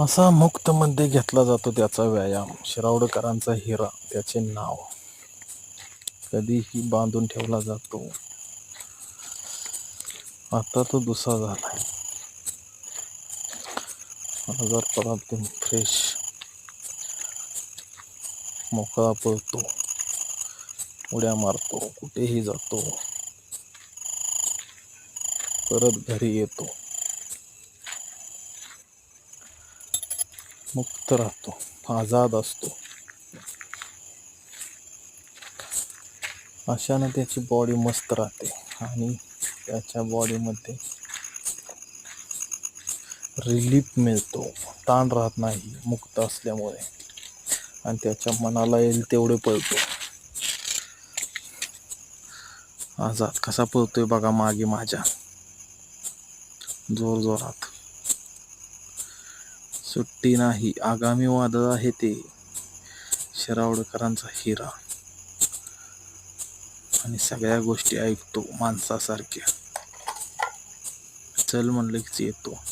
असा मुक्तमध्ये घेतला जातो त्याचा व्यायाम. शिरावडकरांचा हिरा त्याचे नाव. कधीही बांधून ठेवला जातो. आता तो दुसरा झालाय. आजार फ्रेश. मोकळा पळतो. उड्या मारतो. कुठेही जातो. परत घरी येतो. मुक्त राहतो आजाद असतो अशानं त्याची बॉडी मस्त राहते आणि त्याच्या बॉडीमध्ये रिलीफ मिळतो ताण राहत नाही मुक्त असल्यामुळे आणि त्याच्या मनाला येईल तेवढे पळतो आजाद कसा पळतोय बघा मागे माझ्या जोर जोरात सुट्टी नाही. आगामी वादळ आहे ते. शिरावडकरांचा हिरा. आणि सगळ्या गोष्टी ऐकतो माणसासारख्या. चल म्हणलं की येतो.